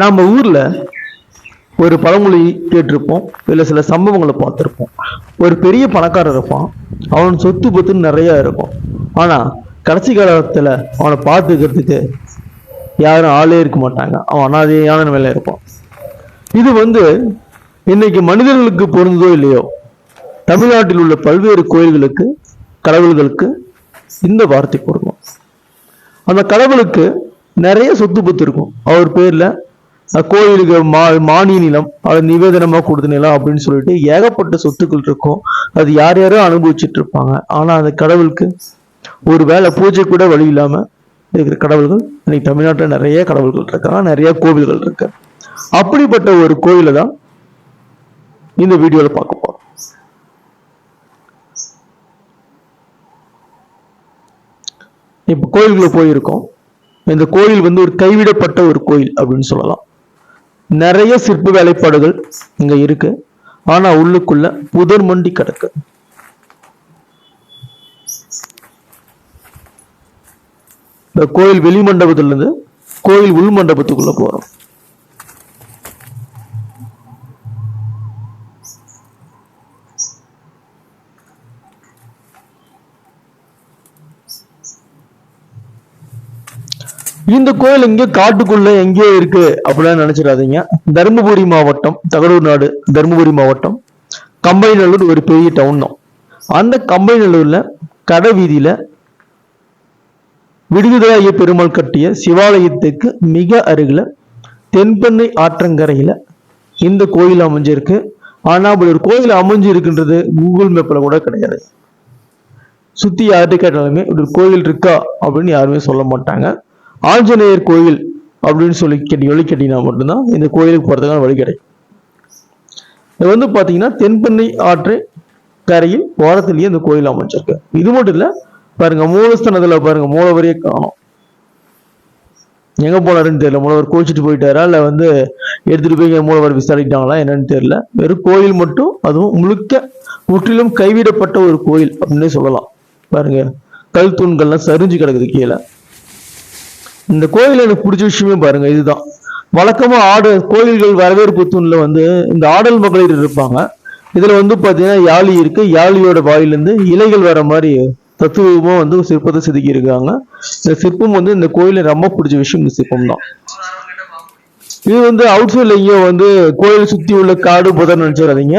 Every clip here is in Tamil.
நம்ம ஊரில் ஒரு பழமொழி கேட்டிருப்போம். இல்லை சில சம்பவங்களை பார்த்துருப்போம். ஒரு பெரிய பணக்காரர் இருப்பான். அவன் சொத்து பத்துன்னு நிறைய இருக்கும். ஆனால் கடைசி காலத்தில் அவனை பார்த்துக்கிறதுக்கு யாரும் ஆளே இருக்க மாட்டாங்க. அவன் அனாதையான நிலையில இருப்பான். இது வந்து இன்னைக்கு மனிதர்களுக்கு பொருந்ததோ இல்லையோ தமிழ்நாட்டில் உள்ள பல்வேறு கோயில்களுக்கு கடவுள்களுக்கு இந்த வார்த்தை பொருந்தும். அந்த கடவுளுக்கு நிறைய சொத்து பத்து இருக்கும். அவர் பேரில் கோயிலுக்கு மா மானிய நிலம் அது நிவேதனமாக கொடுத்த நிலம் அப்படின்னு சொல்லிட்டு ஏகப்பட்ட சொத்துக்கள் இருக்கும். அது யார் யாரோ அனுபவிச்சுட்டு இருப்பாங்க. ஆனால் அந்த கடவுளுக்கு ஒரு வேளை பூஜை கூட வழி இல்லாமல் இருக்கிற கடவுள்கள் இன்னைக்கு தமிழ்நாட்டில் நிறைய கடவுள்கள் இருக்காங்க. நிறைய கோவில்கள் இருக்கு. அப்படிப்பட்ட ஒரு கோயிலை தான் இந்த வீடியோவில் பார்க்க போகிறோம் இப்போ கோயிலுக்குள்ள போயிருக்கோம். இந்த கோயில் வந்து ஒரு கைவிடப்பட்ட ஒரு கோயில் அப்படின்னு சொல்லலாம். நிறைய சிற்ப வேலைப்பாடுகள் இங்க இருக்கு. ஆனா உள்ளுக்குள்ள புதர் மண்டி கிடக்கு. இந்த கோயில் வெளி மண்டபத்துல இருந்து கோயில் உள் மண்டபத்துக்குள்ள போறோம். இந்த கோயில் எங்க காட்டுக்குள்ள எங்கேயோ இருக்கு அப்படின்னு நினைச்சிடாதீங்க. தருமபுரி மாவட்டம் தகடூர் நாடு தருமபுரி மாவட்டம் கம்பைநல்லூர் ஒரு பெரிய டவுன் தான். அந்த கம்பைநல்லூர்ல கடை வீதியில விடுதலைய பெருமாள் கட்டிய சிவாலயத்துக்கு மிக அருகில தென்பெண்ணை ஆற்றங்கரையில இந்த கோயில் அமைஞ்சிருக்கு. ஆனா அப்படி ஒரு கோயில் அமைஞ்சிருக்குன்றது கூகுள் மேப்ல கூட கிடையாது. சுத்தி யார்கிட்ட கேட்டாலுமே ஒரு கோயில் இருக்கா அப்படின்னு யாருமே சொல்ல மாட்டாங்க. ஆஞ்சநேயர் கோயில் அப்படின்னு சொல்லி கேட்டி வழி கேட்டீங்கன்னா மட்டும்தான் இந்த கோயிலுக்கு போகிறதுக்கான வழி கிடைக்கும். இது வந்து பார்த்தீங்கன்னா தென்பெண்ணை ஆற்று கரையில் ஓரத்திலேயே இந்த கோயில் அமைஞ்சிருக்கு. இது மட்டும் இல்லை பாருங்க மூலஸ்தானத்தில் பாருங்க மூலவரையே காணும். எங்க போனாருன்னு தெரியல மூலவர் கோச்சிட்டு போயிட்டாரா இல்லை வந்து எடுத்துட்டு போய் மூலவர் விசாரிக்கிட்டாங்களா என்னன்னு தெரியல. வெறும் கோயில் மட்டும் அதுவும் முழுக்க முற்றிலும் கைவிடப்பட்ட ஒரு கோயில் அப்படின்னே சொல்லலாம். பாருங்க கல் தூண்கள்லாம் சரிஞ்சு கிடக்குது கீழே. இந்த கோயில் எனக்கு பிடிச்ச விஷயமே பாருங்க இதுதான். வழக்கமா ஆடு கோயில்கள் வரவேற்பு தூண்ல வந்து இந்த ஆடல் மகளிர் இருப்பாங்க. இதுல வந்து பாத்தீங்கன்னா யாழி இருக்கு. யாழியோட வாயிலிருந்து இலைகள் வர மாதிரி தத்துவமாக வந்து சிற்பத்தை செதுக்கி இருக்காங்க இந்த சிற்பம் வந்து இந்த கோயில ரொம்ப பிடிச்ச விஷயம் இந்த சிற்பம் தான். இது வந்து அவுட் சைட்ல எங்கேயோ வந்து கோயில் சுத்தி உள்ள காடு புதர் நினைச்சிடாதீங்க.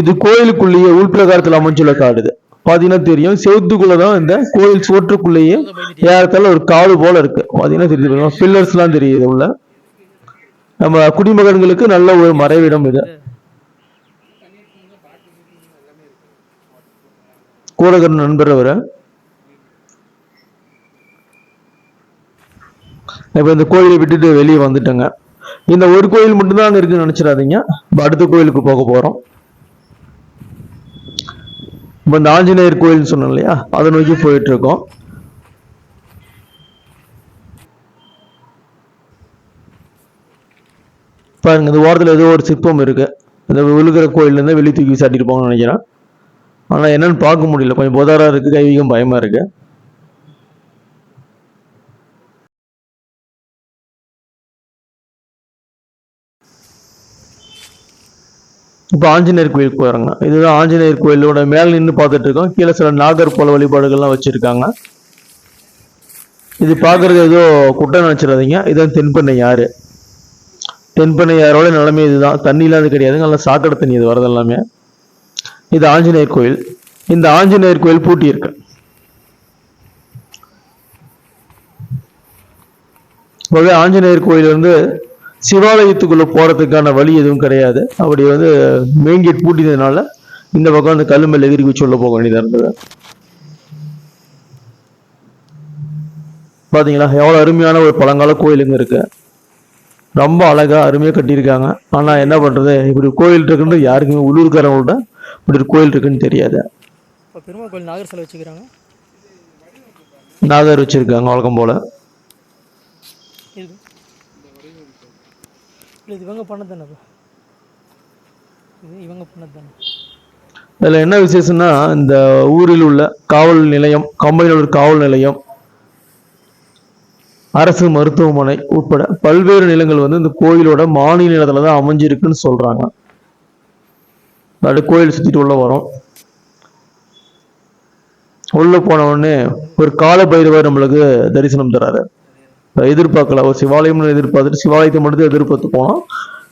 இது கோயிலுக்குள்ளேயே உள்பிரகாரத்தில் அமைஞ்சுள்ள காடு இது. பார்த்தீங்கன்னா தெரியும். செவுத்துக்குள்ளதான் இந்த கோயில் சுவற்றுக்குள்ளேயே ஏறத்தால ஒரு காடு போல இருக்கு. பார்த்தீங்கன்னா தெரியுது பில்லர்ஸ்லாம் தெரியுது உள்ள. நம்ம குடிமகன்களுக்கு நல்ல ஒரு மறைவிடம் இது. கூடகர் நண்பர் அவர். இப்போ இந்த கோயிலை விட்டுட்டு வெளியே வந்துட்டேங்க. இந்த ஒரு கோயில் மட்டும்தான் அங்கே இருக்குன்னு நினைச்சிடாதீங்க. இப்போ அடுத்த கோயிலுக்கு போக போகிறோம் இப்போ இந்த ஆஞ்சநேயர் கோயில்னு சொன்னோம் இல்லையா அதை நோக்கி போயிட்டு இருக்கோம் பாருங்க இந்த ஓரத்தில் ஏதோ ஒரு சிற்பம் இருக்கு. இந்த விழுகிற கோயிலேருந்து வெளியே தூக்கி சாட்டிட்டு போகணும்னு நினைக்கிறேன். ஆனால் என்னன்னு பார்க்க முடியல. கொஞ்சம் புதாராக இருக்குது கைவிகம் பயமாக இருக்குது இப்போ ஆஞ்சநேயர் கோயிலுக்கு போயிடுறாங்க இதுதான் ஆஞ்சநேயர் கோயிலோட மேலே நின்று பார்த்துட்டு இருக்கோம். கீழே சில நாகர் போல வழிபாடுகள்லாம் வச்சுருக்காங்க. இது பார்க்குறது ஏதோ குட்டை நினச்சிடாதீங்க. இதுதான் தென்பண்ணை யார் தென்பெண்ணை யாரோட நிலைமை இதுதான். தண்ணி இல்லாத கிடையாது. நல்லா சாக்கடை தண்ணி இது வரது எல்லாமே. இது ஆஞ்சநேயர் கோயில். இந்த ஆஞ்சநேயர் கோயில் பூட்டி இருக்கு. ஆஞ்சநேயர் கோயில் வந்து சிவாலயத்துக்குள்ள போறதுக்கான வழி எதுவும் கிடையாது. அப்படி வந்து மெயின் கேட் பூட்டினதுனால இந்த பக்கம் அந்த கல்லு மேல குச்சி உள்ள போக வேண்டியதா இருந்தது. பாத்தீங்களா? எவ்வளவு அருமையான ஒரு பழங்கால கோயிலுங்க இருக்கு. ரொம்ப அழகா அருமையா கட்டியிருக்காங்க. ஆனா என்ன பண்றது? இப்படி கோயில் இருக்குன்னு யாருக்குமே உள்ளூர்காரங்கள்ட்ட இப்படி ஒரு கோயில் இருக்குன்னு தெரியாது. பெருமாள் கோயில் நாகர் சிலை வச்சுக்கிறாங்க. நாகர் வச்சிருக்காங்க வழக்கம் போல இது இல்லை இது இவங்க பண்ணது தானே இது இவங்க பண்ணது தானே? என்ன விசேஷம்னா இந்த ஊரில் உள்ள காவல் நிலையம் கம்பைநல்லூர் காவல் நிலையம் அரசு மருத்துவமனை உட்பட பல்வேறு நிலங்கள் வந்து இந்த கோயிலோட மாநில நிலத்தில் தான் அமைஞ்சிருக்குன்னு சொல்கிறாங்க அப்படியே கோயில் சுற்றிட்டு உள்ள வரோம். உள்ள போன உடனே ஒரு கால பைரவர் நம்மளுக்கு தரிசனம் தராரு. எதிர்பார்க்கல. ஒரு சிவாலயம்னு எதிர்பார்த்துட்டு சிவாலயத்தை மட்டும் எதிர்பார்த்து போனோம்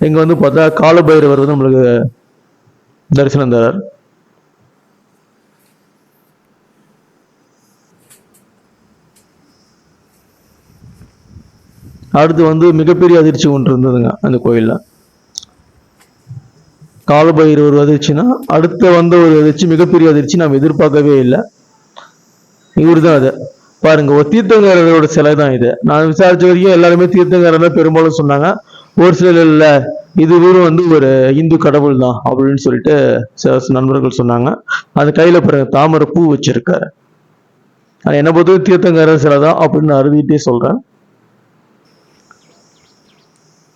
இங்க வந்து பார்த்தா காலபைரவர் வந்து நம்மளுக்கு தரிசனம் தரார். அடுத்து வந்து மிகப்பெரிய அதிர்ச்சி ஒன்று இருந்ததுங்க அந்த கோயில்ல. காலபைரவர் அதிர்ச்சின்னா அடுத்த வந்த ஒரு அதிர்ச்சி மிகப்பெரிய அதிர்ச்சி நாம் எதிர்பார்க்கவே இல்லை. இவர் தான் அது. பாருங்க ஒரு தீர்த்தங்கரோட சிலை தான் இது. நான் விசாரிச்ச வரைக்கும் எல்லாருமே தீர்த்தங்கரர் தான் பெரும்பாலும் சொன்னாங்க. ஒரு சிலர் இல்ல இது வெறும் வந்து ஒரு இந்து கடவுள் தான் அப்படின்னு சொல்லிட்டு சில நண்பர்கள் சொன்னாங்க. அது கையில பிறகு தாமரை பூ வச்சிருக்காரு. ஆனா என்னை பொறுத்தவரை தீர்த்தங்கரர் சிலை தான் அப்படின்னு அறுதிட்டே சொல்றேன்.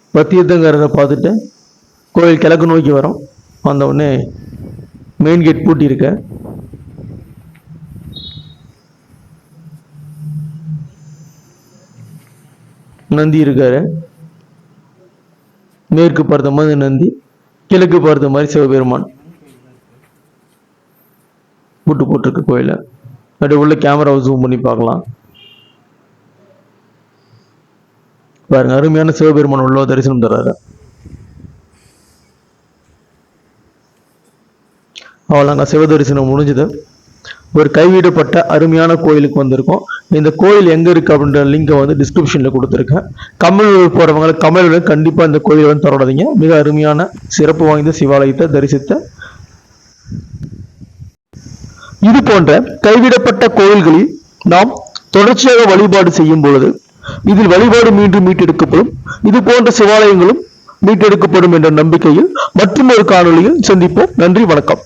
இப்போ தீர்த்தங்கரரை பார்த்துட்டு கோயில் கிழக்கு நோக்கி வரோம். வந்த உடனே மெயின் கேட் பூட்டி நந்தி இருக்காரு. மேற்கு பார்த்த மாதிரி நந்தி கிழக்கு பார்த்த மாதிரி சிவபெருமான். புட்டு போட்டிருக்கு கோயில. அப்படி உள்ள கேமராவை ஜூம் பண்ணி பார்க்கலாம். பாருங்க அருமையான சிவபெருமான் உள்ள தரிசனம் தர்றாரு. அவ்வளோங்க சிவ தரிசனம் முடிஞ்சது. ஒரு கைவிடப்பட்ட அருமையான கோயிலுக்கு வந்திருக்கோம். இந்த கோயில் எங்க இருக்கு அப்படின்ற லிங்கை வந்து டிஸ்கிரிப்ஷன்ல கொடுத்துருக்கேன். கமலூர் போறவங்க கமலூர் கண்டிப்பா இந்த கோயிலை வந்து தரடாதீங்க மிக அருமையான சிறப்பு வாய்ந்த சிவாலயத்தை தரிசித்த இது போன்ற கைவிடப்பட்ட கோயில்களில் நாம் தொடர்ச்சியாக வழிபாடு செய்யும் பொழுது இதில் வழிபாடு மீண்டும் மீட்டெடுக்கப்படும். இது போன்ற சிவாலயங்களும் மீட்டெடுக்கப்படும் என்ற நம்பிக்கையில் மற்றும் ஒரு காணொலியில் சந்திப்போம். நன்றி வணக்கம்.